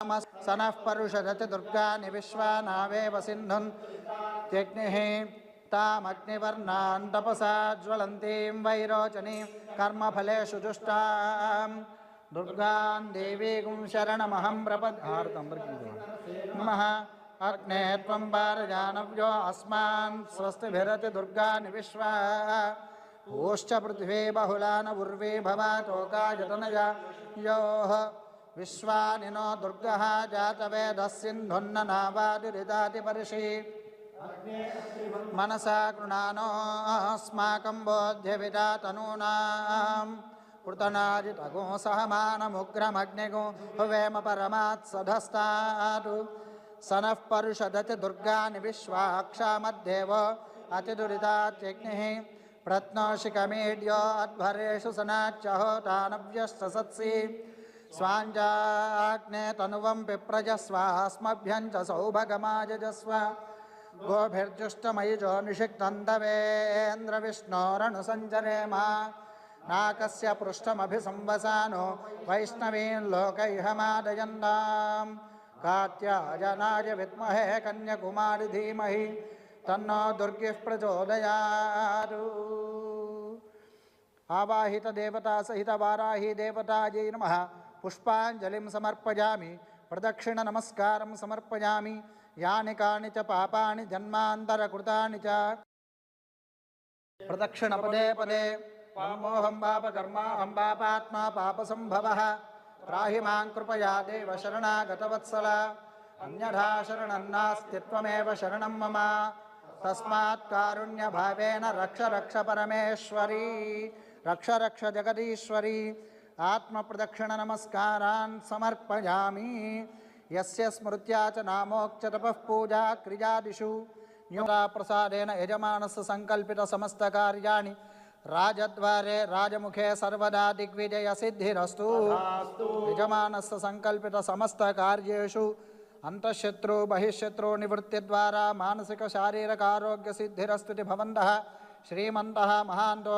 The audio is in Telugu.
सनः परुषदति दुर्गानि विश्वानावेव सिन्धुन् त्यग्निः तामग्निवर्णान् तपसा ज्वलन्तीं वैरोचनीं कर्मफलेषु जुष्टां। दुर्गान् देवीगुं शरणमहं प्रपद्यार्तं नमः। अग्ने त्वं पारजानव्यो अस्मान् स्वस्तिभिरति विश्वा ओश्च पृथिवी बहुला न उर्वी भवातोकायतनया। योः विश्वानि नो दुर्गः जातवेदः सिन्धुन्न नावादिरिदातिपर्षि मनसा गृणानोऽस्माकं बोध्यविदातनूनां पृतनाजितगो सहमानमुग्रमग्निगो हुवेम परमात् सधस्तात् स नः परुषदति दुर्गानि विश्वाक्षामध्येव अतिदुरितात्यग्निः प्रत्नोषिकमीड्यो अध्वरेषु सनाच्यहोतानव्यश्च स्वाञ्जाग्ने तनुवं पिप्रजस्वास्मभ्यं च सौभगमायजस्व गोभिर्जुष्टमयिजो निषिक्तन्दवेन्द्रविष्णोरणुसञ्जरेम नाकस्य पृष्ठमभिसंवसानो वैष्णवीन् लोकैह मादयन्नां कात्यायनाय विद्महे कन्याकुमारि धीमहि, तन्नो दुर्गिः प्रचोदयात्। आवाहितदेवता देवता देवतायै नमः। పుష్పాంజలిం సమర్పయామి ప్రదక్షిణ నమస్కారం సమర్పయామి యాని కాని చ పాపాని జన్మాంతరకృతాని చ. ప్రదక్షిణ పదే పదే పామోహం పాప కర్మాహం పాపాత్మా పాప సంభవ త్రాహి మాం కృపయా దేవ శరణాగతవత్సల అన్యథా శరణం త్వమేవ శరణం మమ తస్మాత్ కారుణ్య భావేన రక్ష రక్ష పరమేశ్వరీ రక్ష రక్ష జగదీశ్వరీ ఆత్మప్రదక్షిణ నమస్కారాన్ సమర్పయామి యస్య స్మృత్యా చ నామోక్చ తపః పూజా క్రియాదిషు న్యూనా ప్రసాదేన యజమానస్య సంకల్పిత సమస్త కార్యాణి రాజద్వారే రాజముఖే సర్వదా దిగ్విజయ సిద్ధిరస్తు యజమానస్య సంకల్పిత సమస్త కార్యేషు అంతఃశత్రు బహిశత్రు నివృత్తి ద్వారా మానసిక శారీరక ఆరోగ్య సిద్ధిరస్తుతి భవంతః శ్రీమంతః మహాంతో